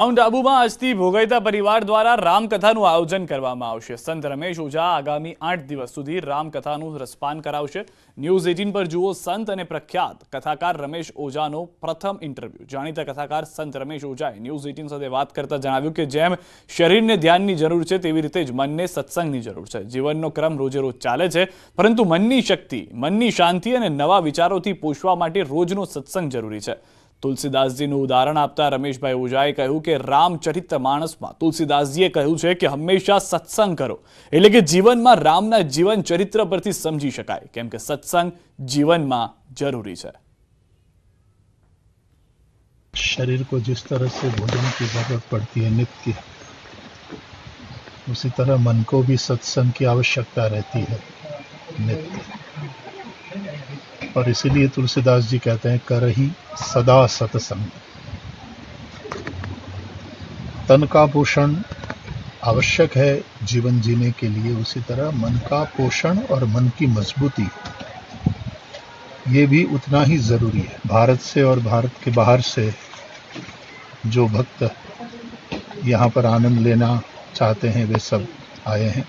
mount આબુમાં આજથી ભોગયતા પરિવાર દ્વારા રામકથાનું આયોજન કરવામાં આવશે સંત રમેશ ઓઝા આગામી આઠ દિવસ સુધી રામકથાનું રસપાન કરાવશે ન્યૂઝ એટીન પર જુઓ સંત અને પ્રખ્યાત કથાકાર રમેશ ઓઝાનો પ્રથમ ઇન્ટરવ્યૂ જાણીતા કથાકાર સંત રમેશ ઓઝાએ ન્યૂઝ એટીન સાથે વાત કરતા જણાવ્યું કે જેમ શરીરને ધ્યાનની જરૂર છે તેવી રીતે જ મનને સત્સંગની જરૂર છે જીવનનો ક્રમ રોજે રોજ ચાલે છે પરંતુ મનની શક્તિ મનની શાંતિ અને નવા વિચારોથી પોષવા માટે રોજનો સત્સંગ જરૂરી છે तुलसीदास जी ने उदाहरण આપતા રમેશભાઈ ઉજાય કહ્યું કે રામચરિત માનસમાં તુલસીદાસજીએ કહ્યું છે કે હંમેશા સત્સંગ કરો એટલે કે જીવનમાં રામના જીવનચરિત્ર પરથી સમજી શકાય કેમ કે સત્સંગ જીવનમાં જરૂરી છે શરીર કો જે સરસ સે ભોજનની જરૂર પડતી હે નિતકી उसी तरह મન કો ભી સત્સંગ કી આવશ્યકતા રહેતી હે નિતકી और इसीलिए तुलसीदास जी कहते हैं कर ही सदा सत्संग तन का पोषण आवश्यक है जीवन जीने के लिए उसी तरह मन का पोषण और मन की मजबूती ये भी उतना ही ज़रूरी है भारत से और भारत के बाहर से जो भक्त यहाँ पर आनंद लेना चाहते हैं वे सब आए हैं